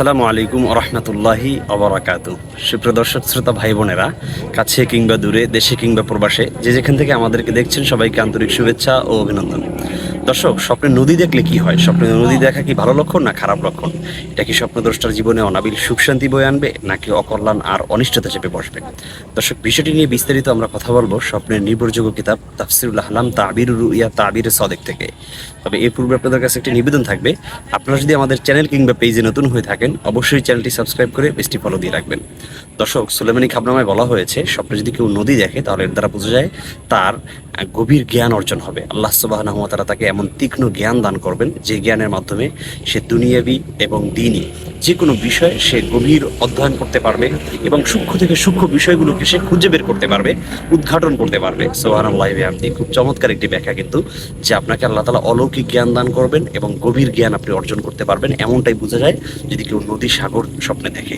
আসসালামু আলাইকুম রহমতুল্লাহি অবরাকাত সুপ্রিয় দর্শক, শ্রোতা ভাই বোনেরা, কাছে কিংবা দূরে, দেশে কিংবা প্রবাসে, যে যেখান থেকে আমাদেরকে দেখছেন, সবাইকে আন্তরিক শুভেচ্ছা ও অভিনন্দন। দর্শক স্বপ্নে নদী দেখলে কি হয়? স্বপ্নে নদী দেখা কি ভালো লক্ষণ না খারাপ লক্ষণ? এটা কি স্বপ্নদ্রষ্টার জীবনে অনাবিল সুখ শান্তি বয়ে আনবে, নাকি অকল্যাণ আর অনিষ্টতা চেপে বসবে? দর্শক, বিষয়টি নিয়ে বিস্তারিত আমরা কথা বলব স্বপ্নের নির্ভরযোগ্য কিতাব তাফসিরুল আহলাম তাবির রুইয়া তাবির সদেক থেকে। তবে এর পূর্বে আপনাদের কাছে একটি নিবেদন থাকবে, আপনারা যদি আমাদের চ্যানেল কিংবা পেজে নতুন হয়ে থাকেন, অবশ্যই চ্যানেলটি সাবস্ক্রাইব করে বেশটি ফলো দিয়ে রাখবেন। দর্শক, সুলেমানি খাবনামায় বলা হয়েছে, স্বপ্নে যদি কেউ নদী দেখে, তাহলে এর দ্বারা বোঝা যায় তার গভীর জ্ঞান অর্জন হবে। আল্লাহ সুবাহ তারা তাকে এমন তীক্ষ্ণ জ্ঞান দান করবেন যে জ্ঞানের মাধ্যমে সে দুনিয়াবি এবং দিনই যে কোনো বিষয় সে গভীর অধ্যয়ন করতে পারবে এবং সূক্ষ্ম থেকে সূক্ষ্ম বিষয়গুলোকে সে খুঁজে বের করতে পারবে, উদ্ঘাটন করতে পারবে। সোহান আল্লাহ আপনি খুব চমৎকার একটি ব্যাখ্যা কিন্তু যে আপনাকে আল্লাহ তালা অলৌকিক জ্ঞান দান করবেন এবং গভীর জ্ঞান আপনি অর্জন করতে পারবেন, এমনটাই বোঝা যায় যদি কেউ নদী সাগর স্বপ্নে দেখে।